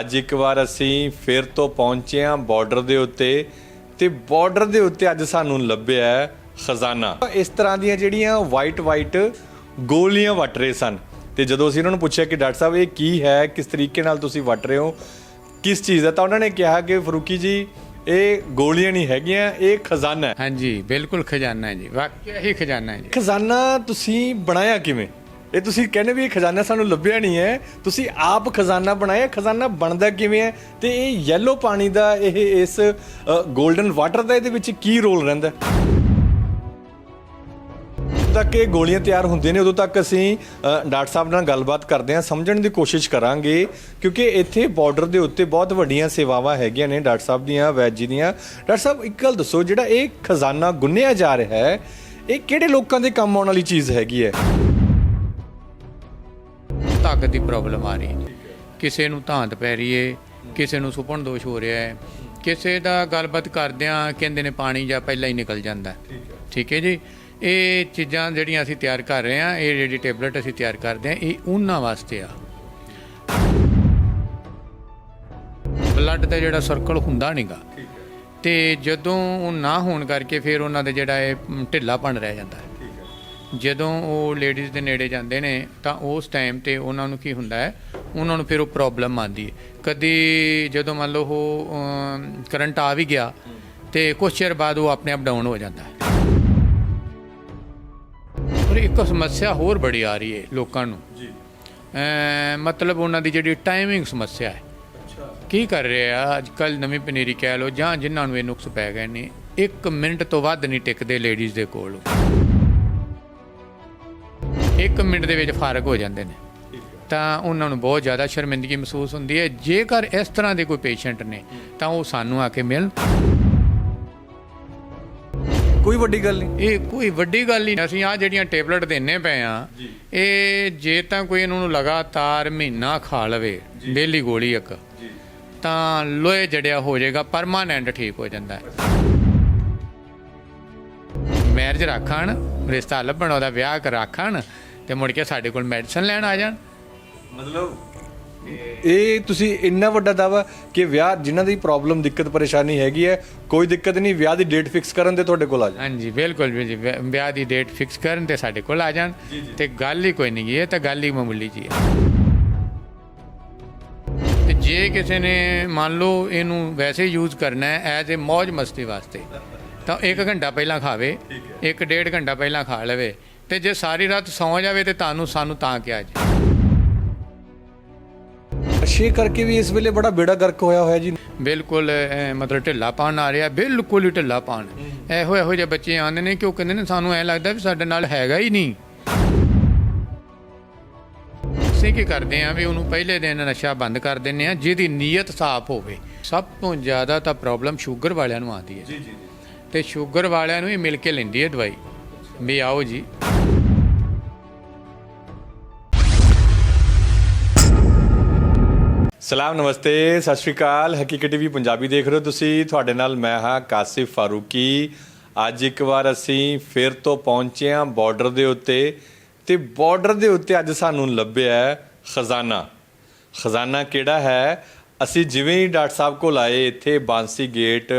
ਅੱਜ ਇੱਕ ਵਾਰ ਅਸੀਂ ਫਿਰ ਤੋਂ ਪਹੁੰਚੇ ਹਾਂ ਬਾਰਡਰ ਦੇ ਉੱਤੇ ਤੇ ਬਾਰਡਰ ਦੇ ਉੱਤੇ ਅੱਜ ਸਾਨੂੰ ਲੱਭਿਆ ਹੈ ਖਜ਼ਾਨਾ। ਇਸ ਤਰ੍ਹਾਂ ਦੀਆਂ ਜਿਹੜੀਆਂ ਵਾਈਟ ਵਾਈਟ ਗੋਲੀਆਂ ਵਟ ਰਹੇ ਸਨ। ਤੇ ਜਦੋਂ ਅਸੀਂ ਉਹਨਾਂ ਨੂੰ ਪੁੱਛਿਆ ਕਿ ਡਾਕਟਰ ਸਾਹਿਬ ਇਹ ਕੀ ਹੈ? ਕਿਸ ਤਰੀਕੇ ਨਾਲ ਤੁਸੀਂ ਵਟ ਰਹੇ ਹੋ? ਕਿਸ ਚੀਜ਼ ਦਾ? ਤਾਂ ਉਹਨਾਂ ਨੇ ਕਿਹਾ ਕਿ ਫਰੂਕੀ ਜੀ ਇਹ ਗੋਲੀਆਂ ਨਹੀਂ ਹੈਗੀਆਂ ਇਹ ਖਜ਼ਾਨਾ ਹੈ। ਹਾਂਜੀ ਬਿਲਕੁਲ ਖਜ਼ਾਨਾ ਹੈ ਜੀ। ਵਾਕਿਆ ਹੀ ਖਜ਼ਾਨਾ ਹੈ ਜੀ। ਖਜ਼ਾਨਾ ਤੁਸੀਂ ਬਣਾਇਆ ਕਿਵੇਂ? ਇਹ ਤੁਸੀਂ ਕਹਿੰਦੇ ਵੀ ਇਹ ਖਜ਼ਾਨਾ ਸਾਨੂੰ ਲੱਭਿਆ ਨਹੀਂ ਹੈ। ਤੁਸੀਂ ਆਪ ਖਜ਼ਾਨਾ ਬਣਾਇਆ, ਖਜ਼ਾਨਾ ਬਣਦਾ ਕਿਵੇਂ ਹੈ? ਤੇ ਇਹ ਯੈਲੋ ਪਾਣੀ ਦਾ ਇਹ, ਇਸ 골ਡਨ ਵਾਟਰ ਦਾ ਇਹਦੇ ਵਿੱਚ ਕੀ ਰੋਲ ਰਹਿੰਦਾ ਜਦੋਂ ਤੱਕ ਇਹ ਗੋਲੀਆਂ ਤਿਆਰ ਹੁੰਦੀਆਂ ਨੇ, ਉਦੋਂ ਤੱਕ ਅਸੀਂ ਡਾਕਟਰ ਸਾਹਿਬ ਨਾਲ ਗੱਲਬਾਤ ਕਰਦੇ ਹਾਂ, ਸਮਝਣ ਦੀ ਕੋਸ਼ਿਸ਼ ਕਰਾਂਗੇ, ਕਿਉਂਕਿ ਇੱਥੇ ਬਾਰਡਰ ਦੇ ਉੱਤੇ ਬਹੁਤ ਵੱਡੀਆਂ ਸੇਵਾਵਾਂ ਹੈਗੀਆਂ ਨੇ ਡਾਕਟਰ ਸਾਹਿਬ ਦੀਆਂ, ਵੈਦ ਜੀ ਦੀਆਂ। ਡਾਕਟਰ ਸਾਹਿਬ, ਇੱਕ ਗੱਲ ਦੱਸੋ, ਜਿਹੜਾ ਇਹ ਖਜ਼ਾਨਾ ਗੁੰਨਿਆ ਜਾ ਰਿਹਾ ਹੈ, ਇਹ ਕਿਹੜੇ ਲੋਕਾਂ ਦੇ ਕੰਮ ਆਉਣ ਵਾਲੀ ਚੀਜ਼ ਹੈਗੀ ਹੈ? ਤਾਕਤ ਦੀ ਪ੍ਰੋਬਲਮ ਆ ਰਹੀ ਹੈ। ਕਿਸੇ ਨੂੰ ਧਾਂਤ ਪੈ ਰਹੀ ਹੈ ਕਿਸੇ ਨੂੰ ਸੁਪਨ ਦੋਸ਼ ਹੋ ਰਿਹਾ ਹੈ। ਕਿਸੇ ਦਾ ਗੱਲਬਾਤ ਕਰਦਿਆਂ ਕਹਿੰਦੇ ਨੇ ਪਾਣੀ ਜਾਂ ਪਹਿਲਾਂ ਹੀ ਨਿਕਲ ਜਾਂਦਾ। ਠੀਕ ਹੈ ਜੀ। ਇਹ ਚੀਜ਼ਾਂ ਜਿਹੜੀਆਂ ਅਸੀਂ ਤਿਆਰ ਕਰ ਰਹੇ ਹਾਂ ਇਹ ਜਿਹੜੀ ਟੈਬਲੇਟ ਅਸੀਂ ਤਿਆਰ ਕਰਦੇ ਹਾਂ ਇਹ ਉਹਨਾਂ ਵਾਸਤੇ ਆ। ਬਲੱਡ ਦਾ ਜਿਹੜਾ ਸਰਕਲ ਹੁੰਦਾ ਨਹੀਂਗਾ। ਤੇ ਜਦੋਂ ਉਹ ਨਾ ਹੋਣ ਕਰਕੇ ਫਿਰ ਉਹਨਾਂ ਦੇ ਜਿਹੜਾ ਇਹ ਢਿੱਲਾਪਣ ਰਹਿ ਜਾਂਦਾ ਹੈ। ਜਦੋਂ ਉਹ ਲੇਡੀਜ਼ ਦੇ ਨੇੜੇ ਜਾਂਦੇ ਨੇ ਤਾਂ ਉਸ ਟਾਈਮ ਤੇ ਉਹਨਾਂ ਨੂੰ ਕੀ ਹੁੰਦਾ ਹੈ? ਉਹਨਾਂ ਨੂੰ ਫਿਰ ਉਹ ਪ੍ਰੋਬਲਮ ਆਉਂਦੀ ਹੈ। ਕਦੀ ਜਦੋਂ ਮੰਨ ਲਓ ਉਹ ਕਰੰਟ ਆ ਵੀ ਗਿਆ ਤੇ ਕੁਝ ਚਿਰ ਬਾਅਦ ਉਹ ਆਪਣੇ ਆਪ ਡਾਊਨ ਹੋ ਜਾਂਦਾ ਹੈ। ਔਰ ਇੱਕ ਸਮੱਸਿਆ ਹੋਰ ਬੜੀ ਆ ਰਹੀ ਹੈ ਲੋਕਾਂ ਨੂੰ। ਜੀ। ਮਤਲਬ ਉਹਨਾਂ ਦੀ ਜਿਹੜੀ ਟਾਈਮਿੰਗ ਸਮੱਸਿਆ ਹੈ। ਕੀ ਕਰ ਰਹੇ ਆ? ਅੱਜ ਕੱਲ ਨਵੀਂ ਪਨੀਰੀ ਕਹਿ ਲੋ ਜਾਂ ਜਿਨ੍ਹਾਂ ਨੂੰ ਇਹ ਨੁਕਸ ਪੈ ਗਏ ਨੇ 1 ਮਿੰਟ ਤੋਂ ਵੱਧ ਨਹੀਂ ਟਿਕਦੇ ਲੇਡੀਜ਼ ਦੇ ਕੋਲ। 1 ਮਿੰਟ ਦੇ ਵਿੱਚ ਫਾਰਗ ਹੋ ਜਾਂਦੇ ਨੇ। ਤਾਂ ਉਹਨਾਂ ਨੂੰ ਬਹੁਤ ਜ਼ਿਆਦਾ ਸ਼ਰਮਿੰਦਗੀ ਮਹਿਸੂਸ ਹੁੰਦੀ ਹੈ। ਜੇਕਰ ਇਸ ਤਰ੍ਹਾਂ ਦੇ ਕੋਈ ਪੇਸ਼ੈਂਟ ਨੇ ਤਾਂ ਉਹ ਸਾਨੂੰ ਆ ਕੇ ਮਿਲਣ। ਕੋਈ ਵੱਡੀ ਗੱਲ ਨਹੀਂ। ਇਹ ਕੋਈ ਵੱਡੀ ਗੱਲ ਨਹੀਂ। ਅਸੀਂ ਆ ਜਿਹੜੀਆਂ ਟੇਬਲੇਟ ਦਿੰਨੇ ਪਏ ਆ ਇਹ ਜੇ ਤਾਂ ਕੋਈ ਇਹਨਾਂ ਨੂੰ ਲਗਾਤਾਰ ਮਹੀਨਾ ਖਾ ਲਵੇ ਡੇਲੀ ਗੋਲੀ ਇੱਕ ਤਾਂ ਲੋਹੇ ਜੜਿਆ ਹੋ ਜਾਏਗਾ ਪਰਮਾਨੈਂਟ ਠੀਕ ਹੋ ਜਾਂਦਾ ਹੈ। ਮੈਰਿਜ ਰੱਖਣ ਰਿਸ਼ਤਾ ਲੱਭਣ ਉਹਦਾ ਵਿਆਹ ਕਰ ਰੱਖਣ ਤੇ ਮੁੜ ਕੇ ਸਾਡੇ ਕੋਲ ਮੈਡੀਸਨ ਲੈਣ ਆ ਜਾਣ। ਮਤਲਬ ਇਹ ਤੁਸੀਂ ਇੰਨਾ ਵੱਡਾ ਦਾਵਾ ਕਿ ਵਿਆਹ ਜਿਨ੍ਹਾਂ ਦੀ ਪ੍ਰੋਬਲਮ ਦਿੱਕਤ ਪਰੇਸ਼ਾਨੀ ਹੈਗੀ ਹੈ ਕੋਈ ਦਿੱਕਤ ਨਹੀਂ ਵਿਆਹ ਦੀ ਡੇਟ ਫਿਕਸ ਕਰਨ ਤੇ ਤੁਹਾਡੇ ਕੋਲ ਆ ਜਾ ਹਾਂਜੀ ਬਿਲਕੁਲ ਜੀ ਵਿਆਹ ਦੀ ਡੇਟ ਫਿਕਸ ਕਰਨ ਤੇ ਸਾਡੇ ਕੋਲ ਆ ਜਾਣ। ਤੇ ਗੱਲ ਹੀ ਕੋਈ ਨਹੀਂ ਇਹ ਤਾਂ ਗੱਲ ਹੀ ਮਾਮੂਲੀ ਜੀ ਹੈ। ਤੇ ਜੇ ਕਿਸੇ ਨੇ ਮੰਨ ਲਓ ਇਹਨੂੰ ਵੈਸੇ ਯੂਜ਼ ਕਰਨਾ ਹੈ ਐਜ਼ ਅ ਮौज ਮਸਤੀ ਵਾਸਤੇ ਤਾਂ 1 ਘੰਟਾ ਪਹਿਲਾਂ ਖਾਵੇ 1 ਡੇਢ ਘੰਟਾ ਪਹਿਲਾਂ ਖਾ ਲਵੇ। ਤੇ ਜੇ ਸਾਰੀ ਰਾਤ ਸੌਂ ਜਾਵੇ ਤੇ ਤੁਹਾਨੂੰ ਸਾਨੂੰ ਤਾਂ ਕਿਹਾ ਜੀ। ਨਸ਼ੇ ਕਰਕੇ ਵੀ ਇਸ ਵੇਲੇ ਬੜਾ ਬੇੜਾ ਗਰਕ ਹੋਇਆ ਹੋਇਆ ਜੀ। ਬਿਲਕੁਲ ਮਤਲਬ ਢਿੱਲਾ ਪਾਣ ਆ ਰਿਹਾ ਬਿਲਕੁਲ ਹੀ ਢਿੱਲਾ ਪਾਣ। ਇਹੋ ਇਹੋ ਜਿਹੇ ਬੱਚੇ ਆਉਂਦੇ ਨੇ ਕਿ ਉਹ ਕਹਿੰਦੇ ਨੇ ਸਾਨੂੰ ਐ ਲੱਗਦਾ ਵੀ ਸਾਡੇ ਨਾਲ ਹੈਗਾ ਹੀ ਨਹੀਂ। ਅਸੀਂ ਕੀ ਕਰਦੇ ਆ ਵੀ ਉਹਨੂੰ ਪਹਿਲੇ ਦਿਨ ਨਸ਼ਾ ਬੰਦ ਕਰ ਦਿੰਨੇ ਆ ਜਿਹਦੀ ਨੀਅਤ ਸਾਫ਼ ਹੋਵੇ। ਸਭ ਤੋਂ ਜ਼ਿਆਦਾ ਤਾਂ ਪ੍ਰੋਬਲਮ ਸ਼ੂਗਰ ਵਾਲਿਆਂ ਨੂੰ ਆਉਂਦੀ ਹੈ। ਜੀ ਜੀ ਤੇ ਸ਼ੂਗਰ ਵਾਲਿਆਂ ਨੂੰ ਹੀ ਮਿਲ ਕੇ ਲੈਂਦੀ ਹੈ ਦਵਾਈ। ਵੀ ਆਓ ਜੀ। ਸਲਾਮ, ਨਮਸਤੇ, ਸਤਿ ਸ਼੍ਰੀ ਅਕਾਲ। ਹਕੀਕਤ ਟੀਵੀ ਪੰਜਾਬੀ ਦੇਖ ਰਹੇ ਹੋ ਤੁਸੀਂ। ਤੁਹਾਡੇ ਨਾਲ ਮੈਂ ਹਾਂ ਕਾਸਿਫ ਫਾਰੂਕੀ। ਅੱਜ ਇੱਕ ਵਾਰ ਅਸੀਂ ਫਿਰ ਤੋਂ ਪਹੁੰਚੇ ਹਾਂ ਬਾਰਡਰ ਦੇ ਉੱਤੇ ਤੇ ਬਾਰਡਰ ਦੇ ਉੱਤੇ ਅੱਜ ਸਾਨੂੰ ਲੱਭਿਆ ਖਜ਼ਾਨਾ। ਖਜ਼ਾਨਾ ਕਿਹੜਾ ਹੈ? ਅਸੀਂ ਜਿਵੇਂ ਹੀ ਡਾਕਟਰ ਸਾਹਿਬ ਕੋਲ ਆਏ, ਇੱਥੇ ਬਾਂਸੀ ਗੇਟ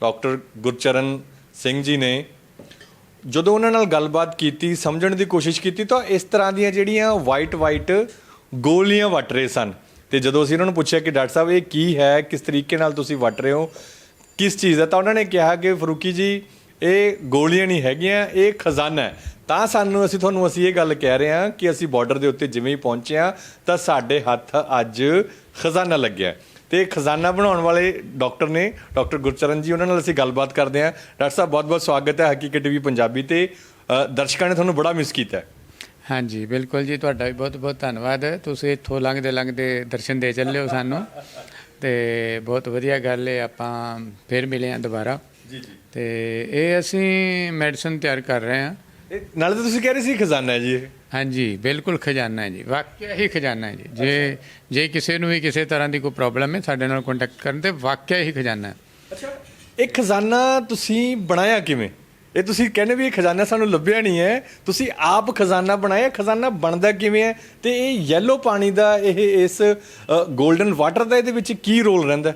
ਡਾਕਟਰ ਗੁਰਚਰਨ ਸਿੰਘ ਜੀ ਨੇ ਜਦੋਂ ਉਹਨਾਂ ਨਾਲ ਗੱਲਬਾਤ ਕੀਤੀ, ਸਮਝਣ ਦੀ ਕੋਸ਼ਿਸ਼ ਕੀਤੀ, ਤਾਂ ਇਸ ਤਰ੍ਹਾਂ ਦੀਆਂ ਜਿਹੜੀਆਂ ਵਾਈਟ ਵਾਈਟ ਗੋਲੀਆਂ ਵਟ ਰਹੇ ਸਨ। ਤੇ ਜਦੋਂ ਅਸੀਂ ਉਹਨਾਂ ਨੂੰ ਪੁੱਛਿਆ ਕਿ ਡਾਕਟਰ ਸਾਹਿਬ, ਇਹ ਕੀ ਹੈ? ਕਿਸ ਤਰੀਕੇ ਨਾਲ ਤੁਸੀਂ ਵਟ ਰਹੇ ਹੋ? ਕਿਸ ਚੀਜ਼ ਦਾ? ਤਾਂ ਉਹਨਾਂ ਨੇ ਕਿਹਾ ਕਿ ਫਰੂਕੀ ਜੀ, ਇਹ ਗੋਲੀਆਂ ਨਹੀਂ ਹੈਗੀਆਂ, ਇਹ ਖਜ਼ਾਨਾ ਹੈ। ਤਾਂ ਸਾਨੂੰ ਅਸੀਂ, ਤੁਹਾਨੂੰ ਅਸੀਂ ਇਹ ਗੱਲ ਕਹਿ ਰਹੇ ਹਾਂ ਕਿ ਅਸੀਂ ਬਾਰਡਰ ਦੇ ਉੱਤੇ ਜਿਵੇਂ ਹੀ ਪਹੁੰਚੇ ਹਾਂ, ਤਾਂ ਸਾਡੇ ਹੱਥ ਅੱਜ ਖਜ਼ਾਨਾ ਲੱਗਿਆ ਹੈ। ਤੇ ਖਜ਼ਾਨਾ ਬਣਾਉਣ ਵਾਲੇ ਡਾਕਟਰ ਨੇ, ਡਾਕਟਰ ਗੁਰਚਰਨ ਜੀ, ਉਹਨਾਂ ਨਾਲ ਅਸੀਂ ਗੱਲਬਾਤ ਕਰਦੇ ਹਾਂ। ਡਾਕਟਰ ਸਾਹਿਬ, ਬਹੁਤ-ਬਹੁਤ ਸਵਾਗਤ ਹੈ ਹਕੀਕਤ ਟੀਵੀ ਪੰਜਾਬੀ ਤੇ। ਦਰਸ਼ਕਾਂ ਨੇ ਤੁਹਾਨੂੰ ਬੜਾ ਮਿਸ ਕੀਤਾ ਹੈ। ਹਾਂਜੀ ਬਿਲਕੁਲ ਜੀ ਤੁਹਾਡਾ ਵੀ ਬਹੁਤ ਬਹੁਤ ਧੰਨਵਾਦ। ਤੁਸੀਂ ਇੱਥੋਂ ਲੰਘਦੇ ਲੰਘਦੇ ਦਰਸ਼ਨ ਦੇ ਚੱਲੇ ਹੋ ਸਾਨੂੰ। ਤੇ ਬਹੁਤ ਵਧੀਆ ਗੱਲ ਹੈ ਆਪਾਂ ਫਿਰ ਮਿਲੇ ਹਾਂ ਦੁਬਾਰਾ। ਜੀ ਜੀ। ਤੇ ਇਹ ਅਸੀਂ ਮੈਡੀਸਨ ਤਿਆਰ ਕਰ ਰਹੇ ਹਾਂ ਨਾਲੇ ਤਾਂ ਤੁਸੀਂ ਕਹਿ ਰਹੇ ਸੀ ਖਜ਼ਾਨਾ ਹੈ ਜੀ ਇਹ। ਹਾਂਜੀ ਬਿਲਕੁਲ ਖਜ਼ਾਨਾ ਹੈ ਜੀ ਵਾਕਿਆ ਹੀ ਖਜ਼ਾਨਾ ਹੈ ਜੀ। ਜੇ ਜੇ ਕਿਸੇ ਨੂੰ ਵੀ ਕਿਸੇ ਤਰ੍ਹਾਂ ਦੀ ਕੋਈ ਪ੍ਰੋਬਲਮ ਹੈ ਸਾਡੇ ਨਾਲ ਕੰਟੈਕਟ ਕਰਨ ਤੇ ਵਾਕਿਆ ਹੀ ਖਜ਼ਾਨਾ ਹੈ। ਅੱਛਾ ਇਹ ਖਜ਼ਾਨਾ ਤੁਸੀਂ ਬਣਾਇਆ ਕਿਵੇਂ? ਇਹ ਤੁਸੀਂ ਕਹਿੰਦੇ ਵੀ ਇਹ ਖਜ਼ਾਨਾ ਸਾਨੂੰ ਲੱਭਿਆ ਨਹੀਂ ਹੈ। ਤੁਸੀਂ ਆਪ ਖਜ਼ਾਨਾ ਬਣਾਇਆ ਖਜ਼ਾਨਾ ਬਣਦਾ ਕਿਵੇਂ ਹੈ? ਤੇ ਇਹ ਯੈਲੋ ਪਾਣੀ ਦਾ ਇਹ ਇਸ 골ਡਨ ਵਾਟਰ ਦਾ ਇਹਦੇ ਵਿੱਚ ਕੀ ਰੋਲ ਰਹਿੰਦਾ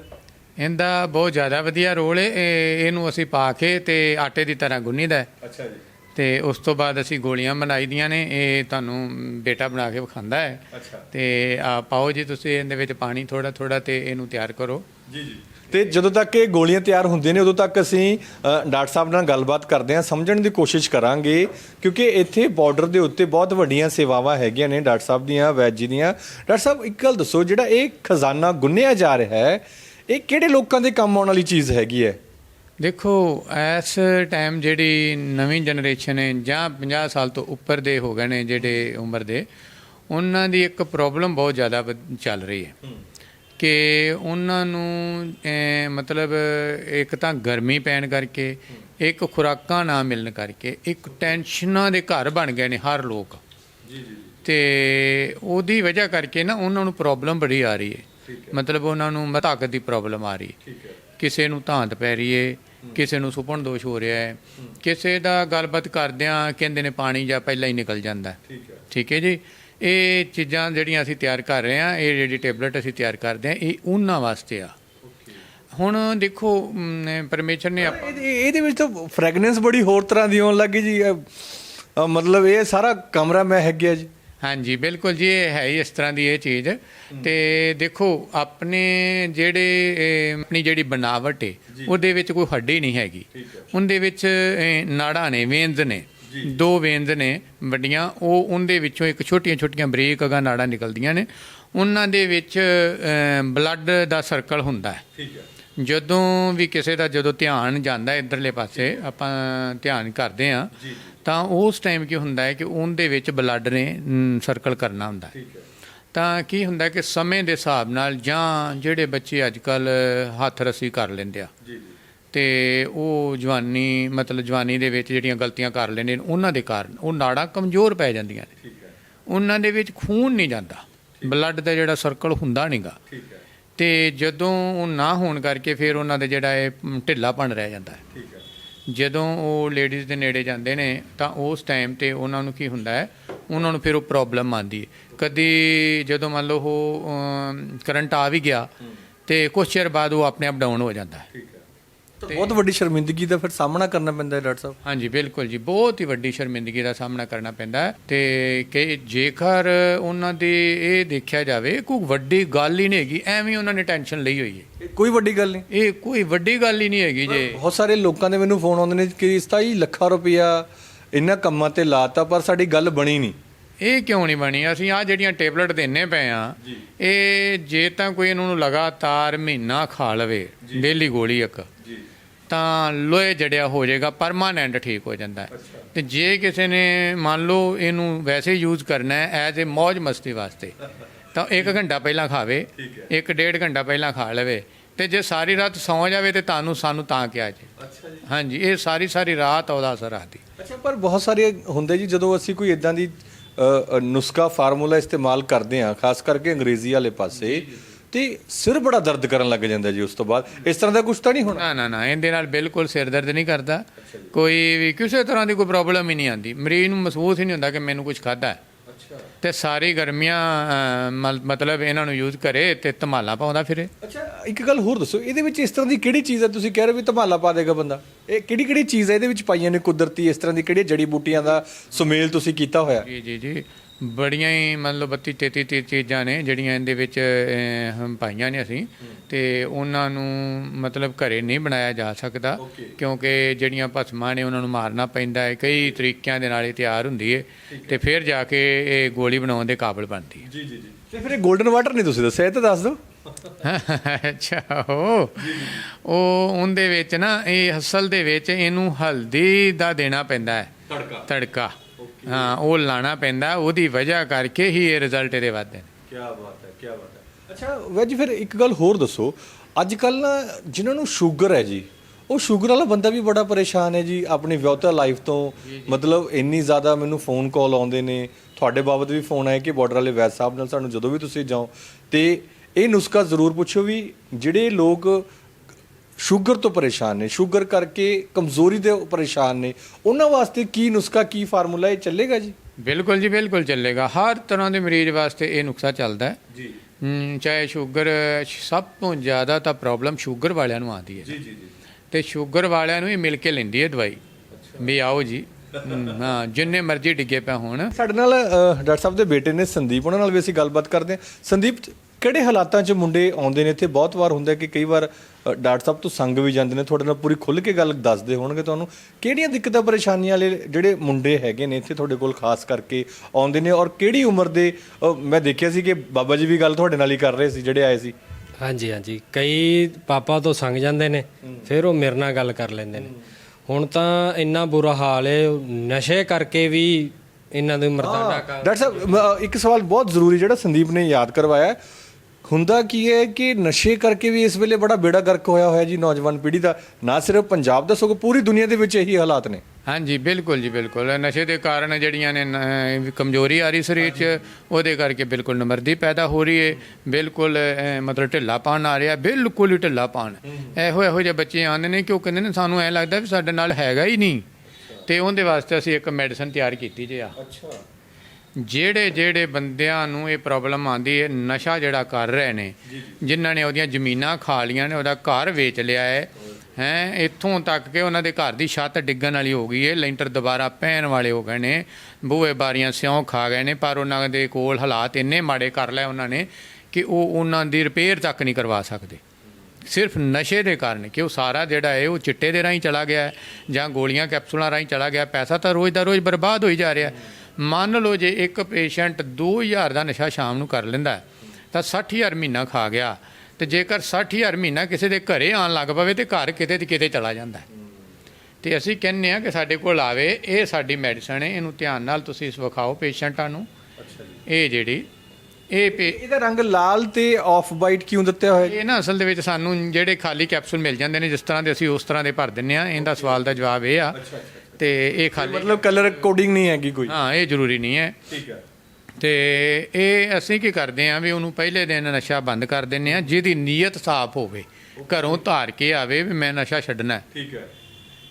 ਇਹਦਾ ਬਹੁਤ ਜ਼ਿਆਦਾ ਵਧੀਆ ਰੋਲ ਹੈ। ਇਹ- ਇਹਨੂੰ ਅਸੀਂ ਪਾ ਕੇ ਤੇ ਆਟੇ ਦੀ ਤਰ੍ਹਾਂ ਗੁੰਨੀਦਾ ਹੈ। ਅੱਛਾ ਜੀ। ਤੇ ਉਸ ਤੋਂ ਬਾਅਦ ਅਸੀਂ ਗੋਲੀਆਂ ਬਣਾਈ ਦੀਆਂ ਨੇ। ਇਹ ਤੁਹਾਨੂੰ ਬੇਟਾ ਬਣਾ ਕੇ ਵਿਖਾਉਂਦਾ ਹੈ। ਅੱਛਾ। ਤੇ ਆ ਪਾਓ ਜੀ ਤੁਸੀਂ ਇਹਦੇ ਵਿੱਚ ਪਾਣੀ ਥੋੜਾ ਥੋੜਾ ਤੇ ਇਹਨੂੰ ਤਿਆਰ ਕਰੋ। ਜੀ ਜੀ। ਤੇ ਜਦੋਂ ਤੱਕ ਇਹ ਗੋਲੀਆਂ ਤਿਆਰ ਹੁੰਦੀਆਂ ਨੇ ਉਦੋਂ ਤੱਕ ਅਸੀਂ ਡਾਕਟਰ ਸਾਹਿਬ ਨਾਲ ਗੱਲਬਾਤ ਕਰਦੇ ਹਾਂ ਸਮਝਣ ਦੀ ਕੋਸ਼ਿਸ਼ ਕਰਾਂਗੇ ਕਿਉਂਕਿ ਇੱਥੇ ਬਾਰਡਰ ਦੇ ਉੱਤੇ ਬਹੁਤ ਵੱਡੀਆਂ ਸੇਵਾਵਾਂ ਹੈਗੀਆਂ ਨੇ ਡਾਕਟਰ ਸਾਹਿਬ ਦੀਆਂ ਵੈਦ ਜੀ ਦੀਆਂ। ਡਾਕਟਰ ਸਾਹਿਬ ਇੱਕ ਗੱਲ ਦੱਸੋ ਜਿਹੜਾ ਇਹ ਖਜ਼ਾਨਾ ਗੁੰਨਿਆ ਜਾ ਰਿਹਾ ਹੈ ਇਹ ਕਿਹੜੇ ਲੋਕਾਂ ਦੇ ਕੰਮ ਆਉਣ ਵਾਲੀ ਚੀਜ਼ ਹੈਗੀ ਹੈ? ਦੇਖੋ ਇਸ ਟਾਈਮ ਜਿਹੜੀ ਨਵੀਂ ਜਨਰੇਸ਼ਨ ਹੈ ਜਾਂ 50 ਸਾਲ ਤੋਂ ਉੱਪਰ ਦੇ ਹੋ ਗਏ ਨੇ ਜਿਹੜੇ ਉਮਰ ਦੇ ਉਹਨਾਂ ਦੀ ਇੱਕ ਪ੍ਰੋਬਲਮ ਬਹੁਤ ਜ਼ਿਆਦਾ ਚੱਲ ਰਹੀ ਹੈ। ਕਿ ਉਹਨਾਂ ਨੂੰ ਮਤਲਬ ਇੱਕ ਤਾਂ ਗਰਮੀ ਪੈਣ ਕਰਕੇ ਇੱਕ ਖੁਰਾਕਾਂ ਨਾ ਮਿਲਣ ਕਰਕੇ ਇੱਕ ਟੈਨਸ਼ਨਾਂ ਦੇ ਘਰ ਬਣ ਗਏ ਨੇ ਹਰ ਲੋਕ। ਜੀ ਜੀ ਤੇ ਉਹਦੀ ਵਜ੍ਹਾ ਕਰਕੇ ਨਾ ਉਹਨਾਂ ਨੂੰ ਪ੍ਰੋਬਲਮ ਬੜੀ ਆ ਰਹੀ ਹੈ। ਮਤਲਬ ਉਹਨਾਂ ਨੂੰ ਤਾਕਤ ਦੀ ਪ੍ਰੋਬਲਮ ਆ ਰਹੀ ਹੈ। ਹੈ। ਕਿਸੇ ਨੂੰ ਧਾਂਤ ਪੈ ਰਹੀ ਏ ਕਿਸੇ ਨੂੰ ਸੁਪਨ ਦੋਸ਼ ਹੋ ਰਿਹਾ ਹੈ। ਕਿਸੇ ਦਾ ਗੱਲਬਾਤ ਕਰਦਿਆਂ ਕਹਿੰਦੇ ਨੇ ਪਾਣੀ ਜਾਂ ਪਹਿਲਾਂ ਹੀ ਨਿਕਲ ਜਾਂਦਾ ਹੈ। ਠੀਕ ਹੈ। ਠੀਕ ਹੈ ਜੀ? ਇਹ ਚੀਜ਼ਾਂ ਜਿਹੜੀਆਂ ਅਸੀਂ ਤਿਆਰ ਕਰ ਰਹੇ ਹਾਂ ਇਹ ਜਿਹੜੀ ਟੈਬਲੇਟ ਅਸੀਂ ਤਿਆਰ ਕਰਦੇ ਹਾਂ ਇਹ ਉਹਨਾਂ ਵਾਸਤੇ ਆ। ਹੁਣ ਦੇਖੋ ਅਮ, ਪਰਮੇਸ਼ਰ ਨੇ ਆਪ- ਇਹਦੇ ਇਹਦੇ ਵਿੱਚ ਤਾਂ ਫ੍ਰੈਗਨੈਂਸ ਬੜੀ ਹੋਰ ਤਰ੍ਹਾਂ ਦੀ ਆਉਣ ਲੱਗੀ ਜੀ। ਮਤਲਬ ਇਹ ਸਾਰਾ ਕਮਰਾ ਮਹਿਕ ਗਿਆ ਜੀ। ਹਾਂਜੀ ਬਿਲਕੁਲ ਜੀ ਇਹ ਹੈ ਹੀ ਇਸ ਤਰ੍ਹਾਂ ਦੀ ਇਹ ਚੀਜ਼। ਤੇ ਦੇਖੋ ਆਪਣੇ ਜਿਹੜੇ ਇਹ, ਆਪਣੀ ਜਿਹੜੀ ਬਣਾਵਟ ਹੈ ਉਹਦੇ ਵਿੱਚ ਕੋਈ ਹੱਡੀ ਨਹੀਂ ਹੈਗੀ। ਉਹਦੇ ਵਿੱਚ ਇਹ, ਨਾੜਾਂ ਨੇ ਵੇਨਸ ਨੇ। ਦੋ ਵੇਨਸ ਨੇ ਵੱਡੀਆਂ ਉਹ ਉਹਦੇ ਵਿੱਚੋਂ ਇੱਕ ਛੋਟੀਆਂ ਛੋਟੀਆਂ ਬਰੀਕ ਅਗਾ ਨਾੜਾਂ ਨਿਕਲਦੀਆਂ ਨੇ। ਉਹਨਾਂ ਦੇ ਵਿੱਚ ਬਲੱਡ ਦਾ ਸਰਕਲ ਹੁੰਦਾ ਹੈ। ਠੀਕ ਹੈ। ਜਦੋਂ ਵੀ ਕਿਸੇ ਦਾ ਜਦੋਂ ਧਿਆਨ ਜਾਂਦਾ ਇਧਰਲੇ ਪਾਸੇ ਆਪਾਂ ਧਿਆਨ ਕਰਦੇ ਆ ਤਾਂ ਉਸ ਟਾਈਮ ਕੀ ਹੁੰਦਾ ਹੈ ਕਿ ਉਹਦੇ ਵਿੱਚ ਬਲੱਡ ਨੇ ਸਰਕਲ ਕਰਨਾ ਹੁੰਦਾ ਹੈ। ਤਾਂ ਕੀ ਹੁੰਦਾ ਕਿ ਸਮੇਂ ਦੇ ਹਿਸਾਬ ਨਾਲ ਜਾਂ ਜਿਹੜੇ ਬੱਚੇ ਅੱਜ ਕੱਲ ਹੱਥ ਰੱਸੀ ਕਰ ਲੈਂਦੇ ਆ। ਜੀ ਜੀ। ਤੇ ਉਹ ਜਵਾਨੀ ਮਤਲਬ ਜਵਾਨੀ ਦੇ ਵਿੱਚ ਜਿਹੜੀਆਂ ਗਲਤੀਆਂ ਕਰ ਲੈਂਦੇ ਨੇ ਉਹਨਾਂ ਦੇ ਕਾਰਨ ਉਹ ਨਾੜਾਂ ਕਮਜ਼ੋਰ ਪੈ ਜਾਂਦੀਆਂ ਨੇ। ਉਹਨਾਂ ਦੇ ਵਿੱਚ ਖੂਨ ਨਹੀਂ ਜਾਂਦਾ। ਬਲੱਡ ਦਾ ਜਿਹੜਾ ਸਰਕਲ ਹੁੰਦਾ ਨਹੀਂਗਾ ਤੇ ਜਦੋਂ ਉਹ ਨਾ ਹੋਣ ਕਰਕੇ ਫਿਰ ਉਹਨਾਂ ਦੇ ਜਿਹੜਾ ਇਹ ਢਿੱਲਾਪਣ ਰਹਿ ਜਾਂਦਾ ਹੈ। ਜਦੋਂ ਉਹ ਲੇਡੀਜ਼ ਦੇ ਨੇੜੇ ਜਾਂਦੇ ਨੇ ਤਾਂ ਉਸ ਟਾਈਮ ਤੇ ਉਹਨਾਂ ਨੂੰ ਕੀ ਹੁੰਦਾ ਹੈ ਉਹਨਾਂ ਨੂੰ ਫਿਰ ਉਹ ਪ੍ਰੋਬਲਮ ਆਉਂਦੀ ਹੈ। ਕਦੀ ਜਦੋਂ ਮੰਨ ਲਓ ਉਹ ਕਰੰਟ ਆ ਵੀ ਗਿਆ ਤੇ ਕੁਝ ਚਿਰ ਬਾਅਦ ਉਹ ਆਪਣੇ ਆਪ ਡਾਊਨ ਹੋ ਜਾਂਦਾ ਹੈ। ਤਾਂ ਬਹੁਤ ਵੱਡੀ ਸ਼ਰਮਿੰਦਗੀ ਦਾ ਫਿਰ ਸਾਹਮਣਾ ਕਰਨਾ ਪੈਂਦਾ ਹੈ ਡਾਕਟਰ ਸਾਹਿਬ। ਹਾਂਜੀ ਬਿਲਕੁਲ ਜੀ ਬਹੁਤ ਹੀ ਵੱਡੀ ਸ਼ਰਮਿੰਦਗੀ ਦਾ ਸਾਹਮਣਾ ਕਰਨਾ ਪੈਂਦਾ ਹੈ ਤੇ ਕਿ ਜੇਕਰ ਉਹਨਾਂ ਦੀ ਇਹ ਦੇਖਿਆ ਜਾਵੇ ਕੋਈ ਵੱਡੀ ਗੱਲ ਹੀ ਨਹੀਂ ਹੈਗੀ ਐਵੇਂ ਉਹਨਾਂ ਨੇ ਟੈਨਸ਼ਨ ਲਈ ਹੋਈ ਹੈ। ਇਹ ਕੋਈ ਵੱਡੀ ਗੱਲ ਨਹੀਂ। ਇਹ ਕੋਈ ਵੱਡੀ ਗੱਲ ਹੀ ਨਹੀਂ ਹੈਗੀ ਜੇ। ਬਹੁਤ ਸਾਰੇ ਲੋਕਾਂ ਦੇ ਮੈਨੂੰ ਫੋਨ ਆਉਂਦੇ ਨੇ ਕਿ 27 ਲੱਖਾਂ ਰੁਪਇਆ ਇਹਨਾਂ ਕੰਮਾਂ ਤੇ ਲਾਤਾ ਪਰ ਸਾਡੀ ਗੱਲ ਬਣੀ ਨਹੀਂ। ਇਹ ਕਿਉਂ ਨਹੀਂ ਬਣੀ? ਅਸੀਂ ਆ ਜਿਹੜੀਆਂ ਟੇਬਲੇਟ ਦਿੰਨੇ ਪਏ ਆ ਇਹ ਜੇ ਤਾਂ ਕੋਈ ਇਹਨਾਂ ਨੂੰ ਲਗਾਤਾਰ ਮਹੀਨਾ ਖਾ ਲਵੇ ਡੇਲੀ ਗੋਲੀ ਇੱਕ। ਤਾਂ ਲੋਹੇ ਜੜਿਆ ਹੋ ਜਾਏਗਾ ਪਰਮਾਨੈਂਟ ਠੀਕ ਹੋ ਜਾਂਦਾ ਤੇ ਜੇ ਕਿਸੇ ਨੇ ਮੰਨ ਲਓ ਇਹਨੂੰ ਵੈਸੇ ਯੂਜ਼ ਕਰਨਾ ਹੈ ਐਜ਼ ਅ ਮौज ਮਸਤੀ ਵਾਸਤੇ ਤਾਂ 1 ਘੰਟਾ ਪਹਿਲਾਂ ਖਾਵੇ ਇੱਕ ਡੇਢ ਘੰਟਾ ਪਹਿਲਾਂ ਖਾ ਲਵੇ ਤੇ ਜੇ ਸਾਰੀ ਰਾਤ ਸੌਂ ਜਾਵੇ ਤੇ ਤੁਹਾਨੂੰ ਸਾਨੂੰ ਤਾਂ ਕਿਹਾ ਜੀ। ਅੱਛਾ ਜੀ। ਹਾਂਜੀ ਇਹ ਸਾਰੀ ਸਾਰੀ ਰਾਤ ਉਹਦਾ ਅਸਰ ਆਦੀ ਅੱਛਾ ਪਰ ਬਹੁਤ ਸਾਰੇ ਹੁੰਦੇ ਜੀ ਜਦੋਂ ਅਸੀਂ ਕੋਈ ਇਦਾਂ ਦੀ ਨੁਸਖਾ ਫਾਰਮੂਲਾ ਇਸਤੇਮਾਲ ਕਰਦੇ ਹਾਂ ਖਾਸ ਕਰਕੇ ਅੰਗਰੇਜ਼ੀ ਵਾਲੇ ਪਾਸੇ ਤੇ ਸਿਰ ਬੜਾ ਦਰਦ ਕਰਨ ਲੱਗ ਜਾਂਦਾ ਜੀ ਉਸ ਤੋਂ ਬਾਅਦ। ਇਸ ਤਰ੍ਹਾਂ ਦਾ ਕੁਝ ਤਾਂ ਨਹੀਂ ਹੋਣਾ? ਨਾ ਨਾ ਨਾ ਇਹਦੇ ਨਾਲ ਬਿਲਕੁਲ ਸਿਰ ਦਰਦ ਨਹੀਂ ਕਰਦਾ। ਕੋਈ ਵੀ ਕਿਸੇ ਤਰ੍ਹਾਂ ਦੀ ਕੋਈ ਪ੍ਰੋਬਲਮ ਹੀ ਨਹੀਂ ਆਂਦੀ ਮਰੀਜ਼ ਨੂੰ ਮਹਿਸੂਸ ਹੀ ਨਹੀਂ ਹੁੰਦਾ ਕਿ ਮੈਨੂੰ ਕੁਝ ਖਾਦਾ ਹੈ। ਤੇ ਸਾਰੀ ਗਰਮੀਆਂ ਮਤਲਬ ਇਹਨਾਂ ਨੂੰ ਯੂਜ਼ ਕਰੇ ਤੇ ਧਮਾਲਾ ਪਾਉਂਦਾ ਫਿਰੇ। ਅੱਛਾ ਇੱਕ ਗੱਲ ਹੋਰ ਦੱਸੋ। ਇਹਦੇ ਵਿੱਚ ਇਸ ਤਰ੍ਹਾਂ ਦੀ ਕਿਹੜੀ ਚੀਜ਼ ਹੈ? ਤੁਸੀਂ ਕਹਿ ਰਹੇ ਹੋ ਵੀ ਧਮਾਲਾ ਪਾ ਦੇਗਾ ਬੰਦਾ। ਇਹ ਕਿਹੜੀ ਕਿਹੜੀ ਚੀਜ਼ ਹੈ ਇਹਦੇ ਵਿੱਚ ਪਾਈਆਂ ਨੇ ਕੁਦਰਤੀ ਇਸ ਤਰ੍ਹਾਂ ਦੀ ਕਿਹੜੀ ਜੜੀ ਬੂਟੀਆਂ ਦਾ ਸੁਮੇਲ ਤੁਸੀਂ ਕੀਤਾ ਹੋਇਆ? ਜੀ ਜੀ ਜੀ। ਬੜੀਆਂ ਹੀ ਮੰਨ ਲਓ 32 33 ਤੀਹ ਚੀਜ਼ਾਂ ਨੇ ਜਿਹੜੀਆਂ ਇਹਦੇ ਵਿੱਚ ਅਹ, ਹਮ ਪਾਈਆਂ ਨੇ ਅਸੀਂ। ਤੇ ਉਹਨਾਂ ਨੂੰ ਮਤਲਬ ਘਰੇ ਨਹੀਂ ਬਣਾਇਆ ਜਾ ਸਕਦਾ ਕਿਉਂਕਿ ਜਿਹੜੀਆਂ ਭਸਮਾਂ ਨੇ ਉਹਨਾਂ ਨੂੰ ਮਾਰਨਾ ਪੈਂਦਾ ਹੈ। ਕਈ ਤਰੀਕਿਆਂ ਦੇ ਨਾਲ ਇਹ ਤਿਆਰ ਹੁੰਦੀ ਹੈ ਤੇ ਫਿਰ ਜਾ ਕੇ ਇਹ ਗੋਲੀ ਬਣਾਉਣ ਦੇ ਕਾਬਿਲ ਬਣਦੀ ਹੈ। ਜੀ ਜੀ ਜੀ। ਤੇ ਫਿਰ ਇਹ 골ਡਨ ਵਾਟਰ ਨਹੀਂ ਤੁਸੀਂ ਦੱਸਿਆ ਇਹ ਤਾਂ ਦੱਸ ਦਿਓ। ਅੱਛਾ ਉਹ ਉਹ ਉਹਦੇ ਵਿੱਚ ਨਾ ਇਹ ਅਸਲ ਦੇ ਵਿੱਚ ਇਹਨੂੰ ਹਲਦੀ ਦਾ ਦੇਣਾ ਪੈਂਦਾ ਹੈ। ਤੜਕਾ। ਤੜਕਾ। ਹਾਂ ਉਹ ਲਾਣਾ ਪੈਂਦਾ ਉਹਦੀ ਵਜ੍ਹਾ ਕਰਕੇ ਹੀ ਇਹ ਰਿਜ਼ਲਟ ਇਹਦੇ ਵੱਧਦੇ ਨੇ। ਕੀ ਬਾਤ ਹੈ ਕੀ ਬਾਤ ਹੈ। ਅੱਛਾ ਵੈਜ ਫਿਰ ਇੱਕ ਗੱਲ ਹੋਰ ਦੱਸੋ ਅੱਜ ਕੱਲ ਨਾ ਜਿਨ੍ਹਾਂ ਨੂੰ ਸ਼ੂਗਰ ਹੈ ਜੀ ਉਹ ਸ਼ੂਗਰ ਵਾਲਾ ਬੰਦਾ ਵੀ ਬੜਾ ਪਰੇਸ਼ਾਨ ਹੈ ਜੀ ਆਪਣੀ ਵਿਆਹਤਾ ਲਾਈਫ ਤੋਂ। ਮਤਲਬ ਇੰਨੀ ਜ਼ਿਆਦਾ ਮੈਨੂੰ ਫੋਨ ਕਾਲ ਆਉਂਦੇ ਨੇ ਤੁਹਾਡੇ ਬਾਬਤ ਵੀ ਫੋਨ ਆਏ ਕਿ ਬਾਰਡਰ ਵਾਲੇ ਵੈਦ ਸਾਹਿਬ ਨਾਲ ਸਾਨੂੰ ਜਦੋਂ ਵੀ ਤੁਸੀਂ ਜਾਓ। ਤੇ ਇਹ ਨੁਸਖਾ ਜ਼ਰੂਰ ਪੁੱਛੋ ਵੀ ਜਿਹੜੇ ਲੋਕ ਸ਼ੂਗਰ ਤੋਂ ਪਰੇਸ਼ਾਨ ਨੇ ਸ਼ੂਗਰ ਕਰਕੇ ਕਮਜ਼ੋਰੀ ਦੇ ਪਰੇਸ਼ਾਨ ਨੇ। ਉਹਨਾਂ ਵਾਸਤੇ ਕੀ ਨੁਸਖਾ ਕੀ ਫਾਰਮੂਲਾ ਇਹ ਚੱਲੇਗਾ ਜੀ? ਬਿਲਕੁਲ ਜੀ ਬਿਲਕੁਲ ਚੱਲੇਗਾ। ਹਰ ਤਰ੍ਹਾਂ ਦੇ ਮਰੀਜ਼ ਵਾਸਤੇ ਇਹ ਨੁਕਸਾ ਚੱਲਦਾ ਹੈ। ਜੀ। ਚਾਹੇ ਸ਼ੂਗਰ ਸਭ ਤੋਂ ਜ਼ਿਆਦਾ ਤਾਂ ਪ੍ਰੋਬਲਮ ਸ਼ੂਗਰ ਵਾਲਿਆਂ ਨੂੰ ਆਉਂਦੀ ਹੈ। ਜੀ ਜੀ ਤੇ ਸ਼ੂਗਰ ਵਾਲਿਆਂ ਨੂੰ ਹੀ ਮਿਲ ਕੇ ਲੈਂਦੀ ਹੈ ਦਵਾਈ। ਵੀ ਆਓ ਜੀ। ਹਾਂ ਜਿੰਨੇ ਮਰਜ਼ੀ ਡਿੱਗੇ ਪਏ ਹੋਣ। ਸਾਡੇ ਨਾਲ ਡਾਕਟਰ ਸਾਹਿਬ ਦੇ ਬੇਟੇ ਨੇ ਸੰਦੀਪ ਉਹਨਾਂ ਨਾਲ ਵੀ ਅਸੀਂ ਗੱਲਬਾਤ ਕਰਦੇ ਹਾਂ। ਸੰਦੀਪ ਕਿਹੜੇ ਹਾਲਾਤਾਂ 'ਚ ਮੁੰਡੇ ਆਉਂਦੇ ਨੇ? ਇੱਥੇ ਬਹੁਤ ਵਾਰ ਹੁੰਦਾ ਕਿ ਕਈ ਵਾਰ ਡਾਕਟਰ ਸਾਹਿਬ ਤੋਂ ਸੰਗ ਵੀ ਜਾਂਦੇ ਨੇ। ਤੁਹਾਡੇ ਨਾਲ ਪੂਰੀ ਖੁੱਲ੍ਹ ਕੇ ਗੱਲ ਦੱਸਦੇ ਹੋਣਗੇ ਤੁਹਾਨੂੰ। ਕਿਹੜੀਆਂ ਦਿੱਕਤਾਂ ਪਰੇਸ਼ਾਨੀਆਂ ਵਾਲੇ ਜਿਹੜੇ ਮੁੰਡੇ ਹੈਗੇ ਨੇ ਇੱਥੇ ਤੁਹਾਡੇ ਕੋਲ ਖਾਸ ਕਰਕੇ ਆਉਂਦੇ ਨੇ? ਔਰ ਕਿਹੜੀ ਉਮਰ ਦੇ ਮੈਂ ਦੇਖਿਆ ਸੀ ਕਿ ਬਾਬਾ ਜੀ ਵੀ ਗੱਲ ਤੁਹਾਡੇ ਨਾਲ ਹੀ ਕਰ ਰਹੇ ਸੀ ਜਿਹੜੇ ਆਏ ਸੀ। ਹਾਂਜੀ ਹਾਂਜੀ। ਕਈ ਪਾਪਾ ਤੋਂ ਸੰਗ ਜਾਂਦੇ ਨੇ ਫਿਰ ਉਹ ਮੇਰੇ ਨਾਲ ਗੱਲ ਕਰ ਲੈਂਦੇ ਨੇ। ਹੁਣ ਤਾਂ ਇੰਨਾ ਬੁਰਾ ਹਾਲ ਹੈ ਨਸ਼ੇ ਕਰਕੇ ਵੀ ਇਹਨਾਂ ਦੀ ਮਰਦਾਨਾ ਕਾ ਡਾਕਟਰ ਸਾਹਿਬ ਇੱਕ ਸਵਾਲ ਬਹੁਤ ਜ਼ਰੂਰੀ ਜਿਹੜਾ ਸੰਦੀਪ ਨੇ ਯਾਦ ਕਰਵਾਇਆ। ਹੁੰਦਾ ਕੀ ਹੈ ਕਿ ਨਸ਼ੇ ਕਰਕੇ ਵੀ ਇਸ ਵੇਲੇ ਬੜਾ ਬੇੜਾ ਗਰਕ ਹੋਇਆ ਹੋਇਆ ਜੀ ਨੌਜਵਾਨ ਪੀੜ੍ਹੀ ਦਾ ਨਾ ਸਿਰਫ ਪੰਜਾਬ ਦਾ ਸਗੋਂ ਪੂਰੀ ਦੁਨੀਆ ਦੇ ਵਿੱਚ ਇਹੀ ਹਾਲਾਤ ਨੇ। ਹਾਂਜੀ ਬਿਲਕੁਲ ਜੀ ਬਿਲਕੁਲ। ਨਸ਼ੇ ਦੇ ਕਾਰਨ ਜਿਹੜੀਆਂ ਨੇ ਨ- ਕਮਜ਼ੋਰੀ ਆ ਰਹੀ ਸਰੀਰ 'ਚ ਉਹਦੇ ਕਰਕੇ ਬਿਲਕੁਲ ਨਮਰਦੀ ਪੈਦਾ ਹੋ ਰਹੀ ਹੈ ਬਿਲਕੁਲ ਅਹ, ਮਤਲਬ ਢਿੱਲਾਪਣ ਆ ਰਿਹਾ ਬਿਲਕੁਲ ਹੀ ਢਿੱਲਾਪਣ ਇਹੋ ਇਹੋ ਜਿਹੇ ਬੱਚੇ ਆਉਂਦੇ ਨੇ ਕਿ ਉਹ ਕਹਿੰਦੇ ਨੇ ਸਾਨੂੰ ਐ ਲੱਗਦਾ ਵੀ ਸਾਡੇ ਨਾਲ ਹੈਗਾ ਹੀ ਨਹੀਂ। ਤੇ ਉਹਦੇ ਵਾਸਤੇ ਅਸੀਂ ਇੱਕ ਮੈਡੀਸਨ ਤਿਆਰ ਕੀਤੀ ਜੇ ਆ। ਅੱਛਾ। ਜਿਹੜੇ ਜਿਹੜੇ ਬੰਦਿਆਂ ਨੂੰ ਇਹ ਪ੍ਰੋਬਲਮ ਆਂਦੀ ਹੈ ਨਸ਼ਾ ਜਿਹੜਾ ਕਰ ਰਹੇ ਨੇ ਜਿਨ੍ਹਾਂ ਨੇ ਉਹਦੀਆਂ ਜ਼ਮੀਨਾਂ ਖਾ ਲੀਆਂ ਨੇ ਉਹਦਾ ਘਰ ਵੇਚ ਲਿਆ ਹੈ ਹੈ ਇੱਥੋਂ ਤੱਕ ਕਿ ਉਹਨਾਂ ਦੇ ਘਰ ਦੀ ਛੱਤ ਡਿੱਗਣ ਵਾਲੀ ਹੋ ਗਈ ਹੈ ਲੈਂਟਰ ਦੁਬਾਰਾ ਪੈਣ ਵਾਲੇ ਹੋ ਗਏ ਨੇ ਬੂਹੇ ਬਾਰੀਆਂ ਸਿਉਂ ਖਾ ਗਏ ਨੇ ਪਰ ਉਹਨਾਂ ਦੇ ਕੋਲ ਹਾਲਾਤ ਇੰਨੇ ਮਾੜੇ ਕਰ ਲਏ ਉਹਨਾਂ ਨੇ ਕਿ ਉਹ ਉਹਨਾਂ ਦੀ ਰਿਪੇਅਰ ਤੱਕ ਨਹੀਂ ਕਰਵਾ ਸਕਦੇ ਸਿਰਫ ਨਸ਼ੇ ਦੇ ਕਾਰਨ ਕਿ ਉਹ ਸਾਰਾ ਜਿਹੜਾ ਹੈ ਉਹ ਚਿੱਟੇ ਦੇ ਰਾਹੀਂ ਚਲਾ ਗਿਆ ਜਾਂ ਗੋਲੀਆਂ ਕੈਪਸੂਲਾਂ ਰਾਹੀਂ ਚਲਾ ਗਿਆ ਪੈਸਾ ਤਾਂ ਰੋਜ਼ ਦਾ ਰੋਜ਼ ਬਰਬਾਦ ਹੋਈ ਜਾ ਰਿਹਾ ਹੈ। ਮੰਨ ਲਓ ਜੇ ਇੱਕ ਪੇਸ਼ੈਂਟ 2000 ਦਾ ਨਸ਼ਾ ਸ਼ਾਮ ਨੂੰ ਕਰ ਲੈਂਦਾ ਤਾਂ 60000 ਮਹੀਨਾ ਖਾ ਗਿਆ। ਤੇ ਜੇਕਰ 60000 ਮਹੀਨਾ ਕਿਸੇ ਦੇ ਘਰੇ ਆਉਣ ਲੱਗ ਪਵੇ ਤੇ ਘਰ ਕਿਤੇ ਤੇ ਕਿਤੇ ਚਲਾ ਜਾਂਦਾ। ਤੇ ਅਸੀਂ ਕਹਿੰਨੇ ਆ ਕਿ ਸਾਡੇ ਕੋਲ ਆਵੇ ਇਹ ਸਾਡੀ ਮੈਡੀਸਨ ਹੈ ਇਹਨੂੰ ਧਿਆਨ ਨਾਲ ਤੁਸੀਂ ਇਸ ਵਿਖਾਓ ਪੇਸ਼ੈਂਟਾਂ ਨੂੰ। ਇਹ ਜਿਹੜੀ ਇਹ ਪੇ ਇਹਦਾ ਰੰਗ ਲਾਲ ਤੇ ਆਫ ਵਾਈਟ ਕਿਉਂ ਦਿੱਤਾ ਹੋਇਆ ਇਹ ਨਾ ਅਸਲ ਦੇ ਵਿੱਚ ਸਾਨੂੰ ਜਿਹੜੇ ਖਾਲੀ ਕੈਪਸੂਲ ਮਿਲ ਜਾਂਦੇ ਨੇ ਜਿਸ ਤਰ੍ਹਾਂ ਦੇ ਅਸੀਂ ਉਸ ਤਰ੍ਹਾਂ ਦੇ ਭਰ ਦਿੰਨੇ ਆ ਇਹਦਾ ਸਵਾਲ ਦਾ ਜਵਾਬ ਇਹ ਆ ਤੇ ਇਹ ਖਾਲੀ ਮਤਲਬ ਕਲਰ ਕੋਡਿੰਗ ਨਹੀਂ ਹੈਗੀ ਕੋਈ? ਹਾਂ ਇਹ ਜ਼ਰੂਰੀ ਨਹੀਂ ਹੈ। ਠੀਕ ਹੈ। ਤੇ ਇਹ ਅਸੀਂ ਕੀ ਕਰਦੇ ਆ ਵੀ ਉਹਨੂੰ ਪਹਿਲੇ ਦਿਨ ਨਸ਼ਾ ਬੰਦ ਕਰ ਦਿੰਨੇ ਆ ਜਿਹਦੀ ਨੀਅਤ ਸਾਫ਼ ਹੋਵੇ ਘਰੋਂ ਧਾਰ ਕੇ ਆਵੇ ਵੀ ਮੈਂ ਨਸ਼ਾ ਛੱਡਣਾ। ਠੀਕ ਹੈ।